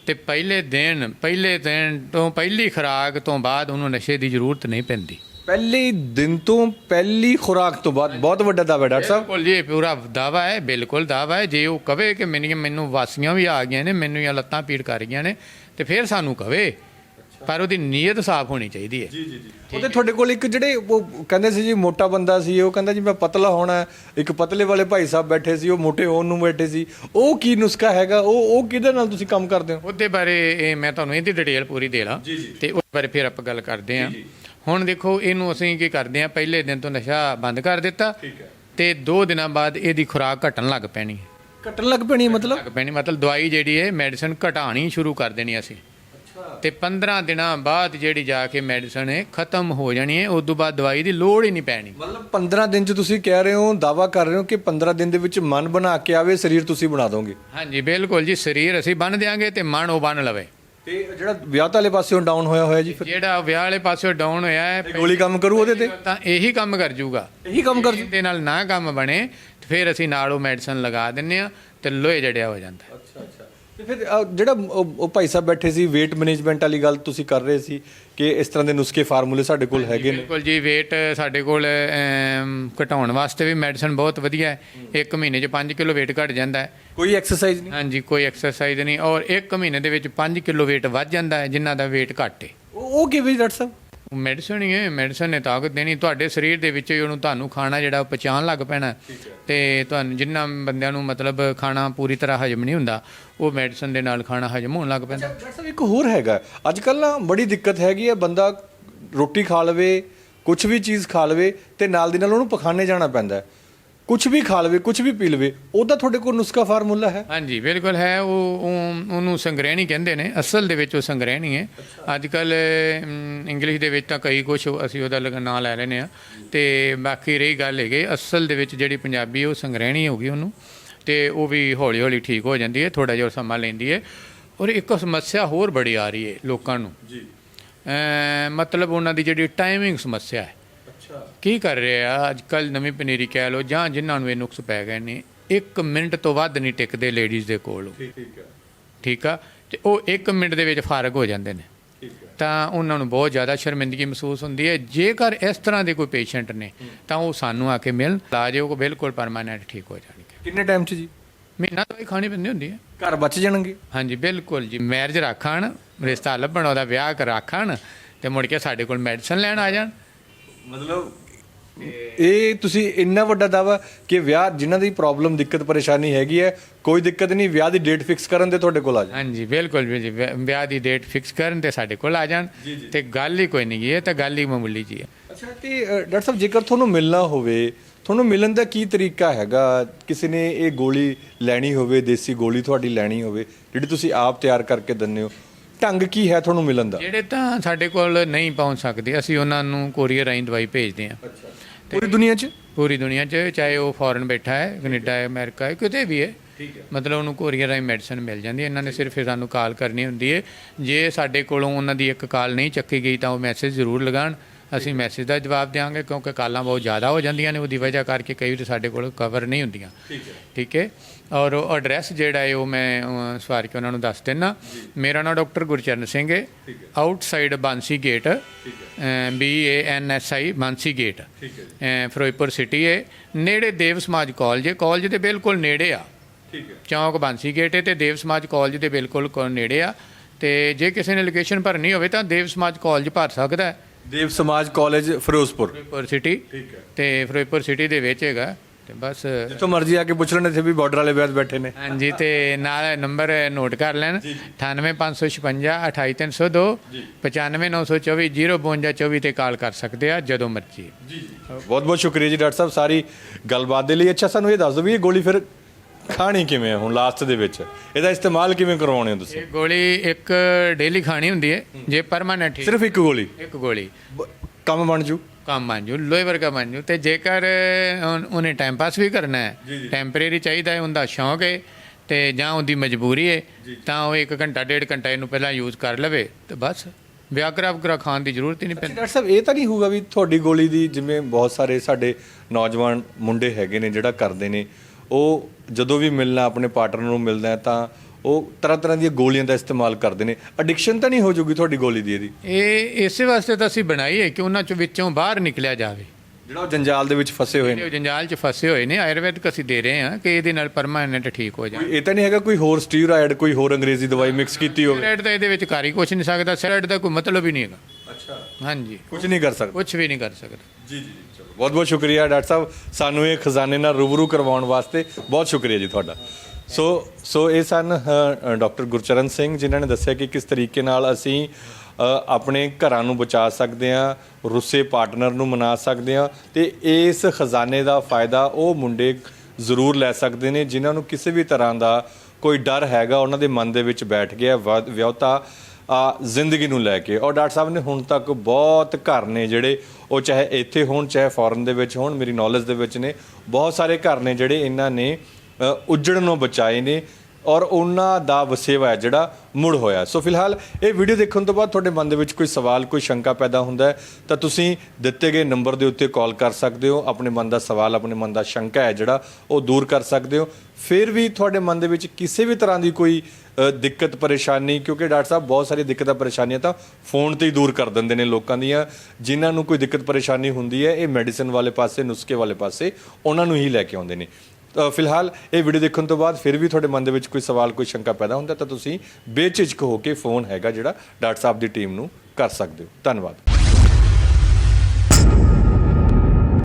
ਤੇ ਪਹਿਲੇ ਦਿਨ ਪਹਿਲੇ ਦਿਨ ਤੋਂ ਪਹਿਲੀ ਖੁਰਾਕ ਤੋਂ ਬਾਅਦ ਉਹਨੂੰ ਨਸ਼ੇ ਦੀ ਜ਼ਰੂਰਤ ਨਹੀਂ ਪੈਂਦੀ। ਪਹਿਲੇ ਦਿਨ ਤੋਂ ਪਹਿਲੀ ਖੁਰਾਕ ਤੋਂ ਬਾਅਦ ਬਹੁਤ ਵੱਡਾ ਦਾਅਵਾ ਡਾਕਟਰ ਸਾਹਿਬ। ਬਿਲਕੁਲ ਜੀ ਇਹ ਪੂਰਾ ਦਾਵਾ ਹੈ ਬਿਲਕੁਲ ਦਾਵਾ ਹੈ। ਜੇ ਉਹ ਕਵੇ ਕਿ ਮੈਨੂੰ ਮੈਨੂੰ ਵਾਸੀਆਂ ਵੀ ਆ ਗਈਆਂ ਨੇ ਮੈਨੂੰ ਇਹ ਲੱਤਾਂ ਪੀੜ ਕਰ ਰਹੀਆਂ ਨੇ ਤੇ ਫਿਰ ਸਾਨੂੰ ਕਵੇ। ਪਰ ਉਹਦੀ ਨੀਅਤ ਸਾਫ਼ ਹੋਣੀ ਚਾਹੀਦੀ ਹੈ। ਜੀ ਜੀ ਜੀ। ਉਹਦੇ ਤੁਹਾਡੇ ਕੋਲ ਇੱਕ ਜਿਹੜੇ ਉਹ ਕਹਿੰਦੇ ਸੀ ਜੀ ਮੋਟਾ ਬੰਦਾ ਸੀ ਉਹ ਕਹਿੰਦਾ ਜੀ ਮੈਂ ਪਤਲਾ ਹੋਣਾ। ਇੱਕ ਪਤਲੇ ਵਾਲੇ ਭਾਈ ਸਾਹਿਬ ਬੈਠੇ ਸੀ ਉਹ ਮੋਟੇ ਹੋਣ ਨੂੰ ਬੈਠੇ ਸੀ। ਉਹ ਕੀ ਨੁਸਖਾ ਹੈਗਾ? ਉਹ ਉਹ ਕਿਹਦੇ ਨਾਲ ਤੁਸੀਂ ਕੰਮ ਕਰਦੇ ਹੋ? ਉਹਦੇ ਬਾਰੇ ਇਹ ਮੈਂ ਤੁਹਾਨੂੰ ਇਹਦੀ ਡਿਟੇਲ ਪੂਰੀ ਦੇ ਲਾਂ। ਤੇ ਉਸ ਬਾਰੇ ਫਿਰ ਆਪਾਂ ਗੱਲ ਕਰਦੇ ਹਾਂ। ਹੁਣ ਦੇਖੋ ਇਹਨੂੰ ਅਸੀਂ ਕੀ ਕਰਦੇ ਹਾਂ? ਪਹਿਲੇ ਦਿਨ ਤੋਂ ਨਸ਼ਾ ਬੰਦ ਕਰ ਦਿੱਤਾ ਠੀਕ ਹੈ। ਤੇ 2 ਦਿਨਾਂ ਬਾਅਦ ਇਹਦੀ ਖੁਰਾਕ ਘਟਣ ਲੱਗ ਪੈਣੀ। ਹੈ ਕੱਟਣ ਲੱਗ ਪੈਣੀ ਮਤਲਬ? ਲੱਗ ਪੈਣੀ ਮਤਲਬ ਦਵਾਈ ਜਿਹੜੀ ਹੈ ਮੈਡੀਸਨ ਘਟਾਣੀ ਸ਼ੁਰੂ ਕਰ ਦੇਣੀ ਅਸੀਂ। ਤੇ 15 ਦਿਨਾਂ ਬਾਅਦ ਜਿਹੜੀ ਜਾ ਕੇ ਮੈਡੀਸਨ ਹੈ ਖਤਮ ਹੋ ਜਾਣੀ ਹੈ ਉਸ ਤੋਂ ਬਾਅਦ ਦਵਾਈ ਦੀ ਲੋੜ ਹੀ ਨਹੀਂ ਪੈਣੀ। ਮਤਲਬ 15 ਦਿਨ ਚ ਤੁਸੀਂ ਕਹਿ ਰਹੇ ਹੋ ਦਾਵਾ ਕਰ ਰਹੇ ਹੋ ਕਿ 15 ਦਿਨ ਦੇ ਵਿੱਚ ਮਨ ਬਣਾ ਕੇ ਆਵੇ ਸਰੀਰ ਤੁਸੀਂ ਬਣਾ ਦੋਗੇ? ਹਾਂਜੀ ਬਿਲਕੁਲ ਜੀ ਸਰੀਰ ਅਸੀਂ ਬੰਨ ਦਿਆਂਗੇ ਤੇ ਮਨ ਉਹ ਬੰਨ ਲਵੇ। ਤੇ ਜਿਹੜਾ ਵਿਆਹ ਵਾਲੇ ਪਾਸਿਓਂ ਡਾਊਨ ਹੋਇਆ ਹੋਇਆ ਜੀ ਫਿਰ? ਜਿਹੜਾ ਵਿਆਹ ਵਾਲੇ ਪਾਸਿਓਂ ਡਾਊਨ ਹੋਇਆ ਹੈ ਗੋਲੀ ਕੰਮ ਕਰੂ ਉਹਦੇ ਤੇ? ਤਾਂ ਇਹੀ ਕੰਮ ਕਰ ਜੂਗਾ। ਇਹੀ ਕੰਮ ਕਰ ਦੇ ਨਾਲ ਨਾ ਕੰਮ ਬਣੇ ਫਿਰ ਅਸੀਂ ਨਾਲ ਉਹ ਮੈਡੀਸਨ ਲਗਾ ਦਿੰਨੇ ਆ ਤੇ ਲੋਹੇ ਜੜਿਆ ਹੋ ਜਾਂਦਾ। ਅੱਛਾ ਅੱਛਾ। ਤੇ ਫਿਰ ਅ, ਜਿਹੜਾ ਉਹ ਉਹ ਭਾਈ ਸਾਹਿਬ ਬੈਠੇ ਸੀ weight ਮੈਨੇਜਮੈਂਟ ਵਾਲੀ ਗੱਲ ਤੁਸੀਂ ਕਰ ਰਹੇ ਸੀ ਕਿ ਇਸ ਤਰ੍ਹਾਂ ਦੇ ਨੁਸਖੇ ਫਾਰਮੂਲੇ ਸਾਡੇ ਕੋਲ ਹੈਗੇ ਨੇ। ਬਿਲਕੁਲ ਜੀ weight ਸਾਡੇ ਕੋਲ ਅਮ, ਘਟਾਉਣ ਵਾਸਤੇ ਵੀ ਮੈਡੀਸਨ ਬਹੁਤ ਵਧੀਆ ਹੈ। ਇੱਕ ਮਹੀਨੇ 'ਚ 5 ਕਿਲੋ weight ਘਟ ਜਾਂਦਾ ਹੈ। ਕੋਈ ਐਕਸਰਸਾਈਜ਼ ਨਹੀਂ? ਹਾਂਜੀ ਕੋਈ ਐਕਸਰਸਾਈਜ਼ ਨਹੀਂ। ਔਰ ਇੱਕ ਮਹੀਨੇ ਦੇ ਵਿੱਚ 5 ਕਿਲੋ weight ਵੱਧ ਜਾਂਦਾ ਹੈ ਜਿਨ੍ਹਾਂ ਦਾ weight ਘੱਟ ਹੈ। ਉਹ ਉਹ ਕਿਵੇਂ ਡਾਕਟਰ ਸਾਹਿਬ? ਮੈਡੀਸਨ ਹੀ ਹੈ ਮੈਡੀਸਨ ਨੇ ਤਾਕਤ ਦੇਣੀ। ਤੁਹਾਡੇ ਸਰੀਰ ਦੇ ਵਿੱਚ ਹੀ ਉਹਨੂੰ ਤੁਹਾਨੂੰ ਖਾਣਾ ਜਿਹੜਾ ਉਹ ਪਚਾਣ ਲੱਗ ਪੈਣਾ। ਤੇ ਤੁਹਾਨੂੰ ਜਿੰਨਾ ਬੰਦਿਆਂ ਨੂੰ ਮਤਲਬ ਖਾਣਾ ਪੂਰੀ ਤਰ੍ਹਾਂ ਹਜਮ ਨਹੀਂ ਹੁੰਦਾ ਉਹ ਮੈਡੀਸਨ ਦੇ ਨਾਲ ਖਾਣਾ ਹਜਮ ਹੋਣ ਲੱਗ ਪੈਂਦਾ। ਡਾਕਟਰ ਸਾਹਿਬ ਇੱਕ ਹੋਰ ਹੈਗਾ। ਅੱਜ ਕੱਲ ਨਾ ਬੜੀ ਦਿੱਕਤ ਹੈਗੀ ਹੈ ਬੰਦਾ ਰੋਟੀ ਖਾ ਲਵੇ ਕੁਝ ਵੀ ਚੀਜ਼ ਖਾ ਲਵੇ ਤੇ ਨਾਲ ਦੀ ਨਾਲ ਉਹਨੂੰ ਪਖਾਨੇ ਜਾਣਾ ਪੈਂਦਾ ਹੈ। ਕੁਝ ਵੀ ਖਾ ਲਵੇ ਕੁਝ ਵੀ ਪੀ ਲਵੇ ਉਹਦਾ ਤੁਹਾਡੇ ਕੋਲ ਨੁਸਖਾ ਫਾਰਮੂਲਾ ਹੈ। ਹਾਂਜੀ ਬਿਲਕੁਲ ਹੈ ਉਹ ਉਹ- ਉਹਨੂੰ ਸੰਗ੍ਰਹਿਣੀ ਕਹਿੰਦੇ ਨੇ ਅਸਲ ਦੇ ਵਿੱਚ ਉਹ ਸੰਗ੍ਰਹਿਣੀ ਹੈ। ਅੱਜ ਕੱਲ ਇੰਗਲਿਸ਼ ਦੇ ਵਿੱਚ ਤਾਂ ਕਈ ਕੁਝ ਅਸੀਂ ਉਹਦਾ ਲਗ- ਨਾਂ ਲੈ ਲੈਨੇ ਆ ਤੇ ਬਾਕੀ ਰਹੀ ਗੱਲ ਹੈਗੇ ਅਸਲ ਦੇ ਵਿੱਚ ਜਿਹੜੀ ਪੰਜਾਬੀ ਉਹ ਸੰਗ੍ਰਹਿਣੀ ਹੋ ਗਈ ਉਹਨੂੰ ਤੇ ਉਹ ਵੀ ਹੌਲੀ ਹੌਲੀ ਠੀਕ ਹੋ ਜਾਂਦੀ ਹੈ ਥੋੜਾ ਜਿਹਾ ਸਮਾਂ ਲੈਂਦੀ ਹੈ। ਔਰ ਇੱਕ ਸਮੱਸਿਆ ਹੋਰ ਬੜੀ ਆ ਰਹੀ ਹੈ ਲੋਕਾਂ ਨੂੰ। ਜੀ। ਮਤਲਬ ਉਹਨਾਂ ਦੀ ਜਿਹੜੀ ਟਾਈਮਿੰਗ ਸਮੱਸਿਆ ਹੈ। ਕੀ ਕਰ ਰਹੇ ਆ? ਅੱਜ ਕੱਲ ਨਵੀਂ ਪਨੀਰੀ ਕਹਿ ਲੋ ਜਾਂ ਜਿਨ੍ਹਾਂ ਨੂੰ ਇਹ ਨੁਕਸ ਪੈ ਗਏ ਨੇ 1 ਮਿੰਟ ਤੋਂ ਵੱਧ ਨਹੀਂ ਟਿਕਦੇ ਲੇਡੀਜ਼ ਦੇ ਕੋਲ। ਠੀਕ ਹੈ ਠੀਕ ਆ? ਤੇ ਉਹ 1 ਮਿੰਟ ਦੇ ਵਿੱਚ ਫਾਰਗ ਹੋ ਜਾਂਦੇ ਨੇ। ਤਾਂ ਉਹਨਾਂ ਨੂੰ ਬਹੁਤ ਜ਼ਿਆਦਾ ਸ਼ਰਮਿੰਦਗੀ ਮਹਿਸੂਸ ਹੁੰਦੀ ਹੈ। ਜੇਕਰ ਇਸ ਤਰ੍ਹਾਂ ਦੇ ਕੋਈ ਪੇਸ਼ੈਂਟ ਨੇ ਤਾਂ ਉਹ ਸਾਨੂੰ ਆ ਕੇ ਮਿਲਣ। ਇਲਾਜ ਉਹ ਬਿਲਕੁਲ ਪਰਮਾਨੈਂਟ ਠੀਕ ਹੋ ਜਾਣਗੇ। ਕਿੰਨੇ ਟਾਈਮ 'ਚ ਜੀ? ਮਹੀਨਾ ਦਵਾਈ ਖਾਣੀ ਪੈਂਦੀ ਹੁੰਦੀ ਹੈ। ਘਰ ਬਚ ਜਾਣਗੇ? ਹਾਂਜੀ ਬਿਲਕੁਲ ਜੀ। ਮੈਰਿਜ ਰੱਖਣ ਰਿਸ਼ਤਾ ਲੱਭਣ ਉਹਦਾ ਵਿਆਹ ਕਰ ਰੱਖਣ ਤੇ ਮੁੜ ਕੇ ਸਾਡੇ ਕੋਲ ਮੈਡੀਸਨ ਲੈਣ ਆ ਜਾਣ। ਮਤਲਬ ਇਹ ਤੁਸੀਂ ਇੰਨਾ ਵੱਡਾ ਦਾਵਾ ਕਿ ਵਿਆਹ ਜਿਨ੍ਹਾਂ ਦੀ ਪ੍ਰੋਬਲਮ ਦਿੱਕਤ ਪਰੇਸ਼ਾਨੀ ਹੈਗੀ ਹੈ ਕੋਈ ਦਿੱਕਤ ਨਹੀਂ ਵਿਆਹ ਦੀ ਡੇਟ ਫਿਕਸ ਕਰਨ ਤੇ ਤੁਹਾਡੇ ਕੋਲ ਆ ਜਾਣ ਹਾਂਜੀ ਬਿਲਕੁਲ ਜੀ ਵਿਆਹ ਦੀ ਡੇਟ ਫਿਕਸ ਕਰਨ ਤੇ ਸਾਡੇ ਕੋਲ ਆ ਜਾਣ। ਤੇ ਗੱਲ ਹੀ ਕੋਈ ਨਹੀਂ ਗੀ ਇਹ ਤਾਂ ਗੱਲ ਹੀ ਮਾਮੂਲੀ ਜੀ ਹੈ। ਅੱਛਾ ਤੇ ਅ, ਡਾਕਟਰ ਸਾਹਿਬ ਜੇਕਰ ਤੁਹਾਨੂੰ ਮਿਲਣਾ ਹੋਵੇ ਤੁਹਾਨੂੰ ਮਿਲਣ ਦਾ ਕੀ ਤਰੀਕਾ ਹੈਗਾ? ਕਿਸੇ ਨੇ ਇਹ ਗੋਲੀ ਲੈਣੀ ਹੋਵੇ ਦੇਸੀ ਗੋਲੀ ਤੁਹਾਡੀ ਲੈਣੀ ਹੋਵੇ ਜਿਹੜੀ ਤੁਸੀਂ ਆਪ ਤਿਆਰ ਕਰਕੇ ਦਿੰਦੇ ਹੋ ਢੰਗ ਕੀ ਹੈ ਤੁਹਾਨੂੰ ਮਿਲਣ ਦਾ? ਜਿਹੜੇ ਤਾਂ ਸਾਡੇ ਕੋਲ ਨਹੀਂ ਪਹੁੰਚ ਸਕਦੇ ਅਸੀਂ ਉਹਨਾਂ ਨੂੰ ਕੋਰੀਅਰ ਰਾਹੀਂ ਦਵਾਈ ਭੇਜਦੇ ਹਾਂ। ਪੂਰੀ ਦੁਨੀਆ 'ਚ? ਪੂਰੀ ਦੁਨੀਆ 'ਚ ਚਾਹੇ ਉਹ ਫੋਰਨ ਬੈਠਾ ਹੈ ਕੈਨੇਡਾ ਹੈ ਅਮਰੀਕਾ ਹੈ ਕਿਤੇ ਵੀ ਹੈ। ਮਤਲਬ ਉਹਨੂੰ ਕੋਰੀਅਰ ਰਾਹੀਂ ਮੈਡੀਸਨ ਮਿਲ ਜਾਂਦੀ ਹੈ। ਇਹਨਾਂ ਨੇ ਸਿਰਫ ਸਾਨੂੰ ਕਾਲ ਕਰਨੀ ਹੁੰਦੀ ਹੈ। ਜੇ ਸਾਡੇ ਕੋਲੋਂ ਉਹਨਾਂ ਦੀ ਇੱਕ ਕਾਲ ਨਹੀਂ ਚੱਕੀ ਗਈ ਤਾਂ ਉਹ ਮੈਸੇਜ ਜ਼ਰੂਰ ਲਗਾਉਣ। ਅਸੀਂ ਮੈਸੇਜ ਦਾ ਜਵਾਬ ਦੇਵਾਂਗੇ ਕਿਉਂਕਿ ਕਾਲਾਂ ਬਹੁਤ ਜ਼ਿਆਦਾ ਹੋ ਜਾਂਦੀਆਂ ਨੇ ਉਹਦੀ ਵਜ੍ਹਾ ਕਰਕੇ ਕਈ ਵਾਰ ਸਾਡੇ ਕੋਲ ਕਵਰ ਨਹੀਂ ਹੁੰਦੀਆਂ। ਠੀਕ ਹੈ। ਔਰ ਉਹ ਐਡਰੈਸ ਜਿਹੜਾ ਹੈ ਉਹ ਮੈਂ ਸਵਾਰ ਕੇ ਉਹਨਾਂ ਨੂੰ ਦੱਸ ਦਿੰਨਾ। ਮੇਰਾ ਨਾਮ ਡਾਕਟਰ ਗੁਰਚਰਨ ਸਿੰਘ ਹੈ। Outside Bansi gate B A N S I Bansi gate Firozpur city ਹੈ। ਨੇੜੇ ਦੇਵ ਸਮਾਜ ਕਾਲਜ ਹੈ। ਕਾਲਜ ਦੇ ਬਿਲਕੁਲ ਨੇੜੇ ਆ। ਚੌਂਕ ਬਾਂਸੀ ਗੇਟ ਹੈ ਤੇ ਦੇਵ ਸਮਾਜ ਕਾਲਜ ਦੇ ਬਿਲਕੁਲ ਕੋਲ ਨੇੜੇ ਆ। ਤੇ ਜੇ ਕਿਸੇ ਨੇ ਲੋਕੇਸ਼ਨ ਭਰਨੀ ਹੋਵੇ ਤਾਂ ਦੇਵ ਸਮਾਜ ਕਾਲਜ ਭਰ ਸਕਦਾ ਹੈ। ਦੇਵ ਸਮਾਜ ਕਾਲਜ ਫਿਰੋਜ਼ਪੁਰ। ਫਿਰੋਜ਼ਪੁਰ ਸਿਟੀ ਠੀਕ ਹੈ। ਤੇ ਫਿਰੋਜ਼ਪੁਰ ਸਿਟੀ ਦੇ ਵਿੱਚ ਹੈਗਾ। ਤੇ ਬਸ ਜਿੱਥੋਂ ਮਰਜ਼ੀ ਆ ਕੇ ਪੁੱਛ ਲੈਣ ਇੱਥੇ ਵੀ ਬਾਰਡਰ ਵਾਲੇ ਵਿਆਹ ਬੈਠੇ ਨੇ। ਹਾਂਜੀ ਤੇ ਨਾਲ ਨੰਬਰ ਨੋਟ ਕਰ ਲੈਣ। 98556 28302 95924 05224 ਤੇ ਕਾਲ ਕਰ ਸਕਦੇ ਆ ਜਦੋਂ ਮਰਜ਼ੀ। ਬਹੁਤ ਬਹੁਤ ਸ਼ੁਕਰੀਆ ਜੀ ਡਾਕਟਰ ਸਾਹਿਬ ਸਾਰੀ ਗੱਲਬਾਤ ਦੇ ਲਈ। ਅੱਛਾ ਸਾਨੂੰ ਇਹ ਦੱਸ ਦਿਓ ਵੀ ਇਹ ਗੋਲੀ ਫਿਰ ਖਾਣੀ ਕਿਵੇਂ ਹੈ ਹੁਣ ਲਾਸਟ ਦੇ ਵਿੱਚ? ਇਹਦਾ ਇਸਤੇਮਾਲ ਕਿਵੇਂ ਕਰਵਾਉਣੇ ਹੋ ਤੁਸੀਂ? ਇਹ ਗੋਲੀ ਇੱਕ ਡੇਲੀ ਖਾਣੀ ਹੁੰਦੀ ਹੈ ਜੇ ਪਰਮਾਨੈਂਟ ਸਿਰਫ ਇੱਕ ਗੋਲੀ? ਇੱਕ ਗੋਲੀ। ਕੰਮ ਬਣ ਜੂ? ਕੰਮ ਬਣ ਜੂ ਲੋਹੇ ਵਰਗਾ ਬਣ ਜੂ। ਤੇ ਜੇਕਰ ਉਹਨੇ ਟਾਈਮ ਪਾਸ ਵੀ ਕਰਨਾ ਹੈ ਟੈਂਪਰੇਰੀ ਚਾਹੀਦਾ ਹੈ ਉਹਦਾ ਸ਼ੌਂਕ ਹੈ ਤੇ ਜਾਂ ਉਹਦੀ ਮਜਬੂਰੀ ਹੈ ਤਾਂ ਉਹ 1 ਘੰਟਾ ਡੇਢ ਘੰਟਾ ਇਹਨੂੰ ਪਹਿਲਾਂ ਯੂਜ਼ ਕਰ ਲਵੇ ਤੇ ਬਸ। ਵਿਆਗਰਾ ਵਗਰਾ ਖਾਣ ਦੀ ਜ਼ਰੂਰਤ ਹੀ ਨਹੀਂ ਪੈਂਦੀ। ਡਾਕਟਰ ਸਾਹਿਬ ਇਹ ਤਾਂ ਨਹੀਂ ਹੋਊਗਾ ਵੀ ਤੁਹਾਡੀ ਗੋਲੀ ਦੀ ਜਿਵੇਂ ਬਹੁਤ ਸਾਰੇ ਸਾਡੇ ਨੌਜਵਾਨ ਮੁੰਡੇ ਹੈਗੇ ਨੇ ਜਿਹੜਾ ਕਰਦੇ ਨੇ ਉਹ ਜਦੋਂ ਵੀ ਮਿਲਣਾ ਆਪਣੇ ਪਾਰਟਨਰ ਨੂੰ ਮਿਲਦਾ ਹੈ ਤਾਂ ਉਹ ਤਰ੍ਹਾਂ ਤਰ੍ਹਾਂ ਦੀਆਂ ਗੋਲੀਆਂ ਦਾ ਇਸਤੇਮਾਲ ਕਰਦੇ ਨੇ। ਐਡਿਕਸ਼ਨ ਤਾਂ ਨਹੀਂ ਹੋ ਜਾਊਗੀ ਤੁਹਾਡੀ ਗੋਲੀ ਦੀ ਇਹਦੀ? ਇਹ ਇਸੇ ਵਾਸਤੇ ਤਾਂ ਅਸੀਂ ਬਣਾਈ ਹੈ ਕਿ ਉਹਨਾਂ ਚੋਂ ਵਿੱਚੋਂ ਬਾਹਰ ਨਿਕਲਿਆ ਜਾਵੇ। ਜਿਹੜਾ ਉਹ ਜੰਜਾਲ ਦੇ ਵਿੱਚ ਫਸੇ ਹੋਏ ਨੇ। ਉਹ ਜੰਜਾਲ 'ਚ ਫਸੇ ਹੋਏ ਨੇ ਆਯੁਰਵੈਦਿਕ ਅਸੀਂ ਦੇ ਰਹੇ ਹਾਂ ਕਿ ਇਹਦੇ ਨਾਲ ਪਰਮਾਨੈਂਟ ਠੀਕ ਹੋ ਜਾਣ ਇਹ ਤਾਂ ਨਹੀਂ ਹੈਗਾ ਕੋਈ ਹੋਰ ਸਟੀਰੋਇਡ ਕੋਈ ਹੋਰ ਅੰਗਰੇਜ਼ੀ ਦਵਾਈ ਮਿਕਸ ਕੀਤੀ ਹੋਵੇ। ਸਟੈਰੋਇਡ ਤਾਂ ਇਹਦੇ ਵਿੱਚ ਕਰ ਹੀ ਕੁਛ ਨਹੀਂ ਸਕਦਾ। ਸਟੈਰੋਇਡ ਦਾ ਕੋਈ ਮਤਲਬ ਹੀ ਨਹੀਂ ਹੈਗਾ। ਅੱਛਾ। ਹਾਂਜੀ। ਕੁਝ ਨਹੀਂ ਕਰ ਸਕਦਾ। ਕੁਝ ਵੀ ਨਹੀਂ ਕਰ ਸਕਦਾ। ਜੀ ਜੀ। ਬਹੁਤ ਬਹੁਤ ਸ਼ੁਕਰੀਆ ਡਾਕਟਰ ਸਾਹਿਬ। ਸਾਨੂੰ ਇਹ ਖਜ਼ਾਨੇ ਨਾਲ ਰੂਬਰੂ ਕਰਵਾਉਣ ਵਾਸਤੇ ਬਹੁਤ ਸ਼ੁਕਰੀਆ ਜੀ ਤੁਹਾਡਾ। ਸੋ ਸੋ ਇਹ ਸਨ ਡਾਕਟਰ ਗੁਰਚਰਨ ਸਿੰਘ ਜਿਨ੍ਹਾਂ ਨੇ ਦੱਸਿਆ ਕਿ ਕਿਸ ਤਰੀਕੇ ਨਾਲ ਅਸੀਂ ਆਪਣੇ ਘਰਾਂ ਨੂੰ ਬਚਾ ਸਕਦੇ ਹਾਂ, ਰੁੱਸੇ ਪਾਰਟਨਰ ਨੂੰ ਮਨਾ ਸਕਦੇ ਹਾਂ ਤੇ ਇਸ ਖਜ਼ਾਨੇ ਦਾ ਫਾਇਦਾ ਉਹ ਮੁੰਡੇ ਜ਼ਰੂਰ ਲੈ ਸਕਦੇ ਨੇ ਜਿਨ੍ਹਾਂ ਨੂੰ ਕਿਸੇ ਵੀ ਤਰ੍ਹਾਂ ਦਾ ਕੋਈ ਡਰ ਹੈਗਾ, ਉਹਨਾਂ ਦੇ ਮਨ ਦੇ ਵਿੱਚ ਬੈਠ ਗਿਆ ਵਿਆਹ- ਵਿਆਹੁਤਾ ਆ ਜ਼ਿੰਦਗੀ ਨੂੰ ਲੈ ਕੇ। ਔਰ ਡਾਕਟਰ ਸਾਹਿਬ ਨੇ ਹੁਣ ਤੱਕ ਬਹੁਤ ਘਰ ਨੇ ਜਿਹੜੇ ਉਹ ਚਾਹੇ ਇੱਥੇ ਹੋਣ ਚਾਹੇ ਫੋਰਨ ਦੇ ਵਿੱਚ ਹੋਣ ਮੇਰੀ ਨੌਲੇਜ ਦੇ ਵਿੱਚ ਨੇ ਬਹੁਤ ਸਾਰੇ ਘਰ ਨੇ ਜਿਹੜੇ ਇਹਨਾਂ ਨੇ ਅ, ਨੂੰ ਬਚਾਏ ਨੇ ਔਰ ਉਹਨਾਂ ਦਾ ਵਸੇਵਾ ਹੈ ਜਿਹੜਾ ਮੁੜ ਹੋਇਆ। ਸੋ ਫਿਲਹਾਲ ਇਹ ਵੀਡੀਓ ਦੇਖਣ ਤੋਂ ਬਾਅਦ ਤੁਹਾਡੇ ਮਨ ਦੇ ਵਿੱਚ ਕੋਈ ਸਵਾਲ ਕੋਈ ਸ਼ੰਕਾ ਪੈਦਾ ਹੁੰਦਾ ਹੈ ਤਾਂ ਤੁਸੀਂ ਦਿੱਤੇ ਗਏ ਨੰਬਰ ਦੇ ਉੱਤੇ ਕਾਲ ਕਰ ਸਕਦੇ ਹੋ। ਆਪਣੇ ਮਨ ਦਾ ਸਵਾਲ ਆਪਣੇ ਮਨ ਦਾ ਸ਼ੰਕਾ ਹੈ ਜਿਹੜਾ ਉਹ ਦੂਰ ਕਰ ਸਕਦੇ ਹੋ। ਫਿਰ ਵੀ ਤੁਹਾਡੇ ਮਨ ਦੇ ਵਿੱਚ ਕਿਸੇ ਵੀ ਤਰ੍ਹਾਂ ਦੀ ਕੋਈ ਦਿੱਕਤ ਪਰੇਸ਼ਾਨੀ, ਕਿਉਂਕਿ ਡਾਕਟਰ ਸਾਹਿਬ ਬਹੁਤ ਸਾਰੀ ਦਿੱਕਤਾਂ ਪਰੇਸ਼ਾਨੀਆਂ ਤਾਂ ਫੋਨ ਤੇ ਹੀ ਦੂਰ ਕਰ ਦਿੰਦੇ ਨੇ ਲੋਕਾਂ ਦੀਆਂ। ਜਿਨ੍ਹਾਂ ਨੂੰ ਕੋਈ ਦਿੱਕਤ ਪਰੇਸ਼ਾਨੀ ਹੁੰਦੀ ਹੈ, ਇਹ ਮੈਡੀਸਨ ਵਾਲੇ ਪਾਸੇ, ਨੁਸਖੇ ਵਾਲੇ ਪਾਸੇ, ਉਹਨਾਂ ਨੂੰ ਹੀ ਲੈ ਕੇ ਆਉਂਦੇ ਨੇ। ਫਿਲਹਾਲ ਇਹ ਵੀਡੀਓ ਦੇਖਣ ਤੋਂ ਬਾਅਦ ਫਿਰ ਵੀ ਤੁਹਾਡੇ ਮਨ ਦੇ ਵਿੱਚ ਕੋਈ ਸਵਾਲ, ਕੋਈ ਸ਼ੰਕਾ ਪੈਦਾ ਹੁੰਦਾ ਤਾਂ ਤੁਸੀਂ ਬੇਝਿਜਕ ਹੋ ਕੇ ਫੋਨ ਹੈਗਾ ਜਿਹੜਾ ਡਾਕਟਰ ਸਾਹਿਬ ਦੀ ਟੀਮ ਨੂੰ ਕਰ ਸਕਦੇ ਹੋ। ਧੰਨਵਾਦ।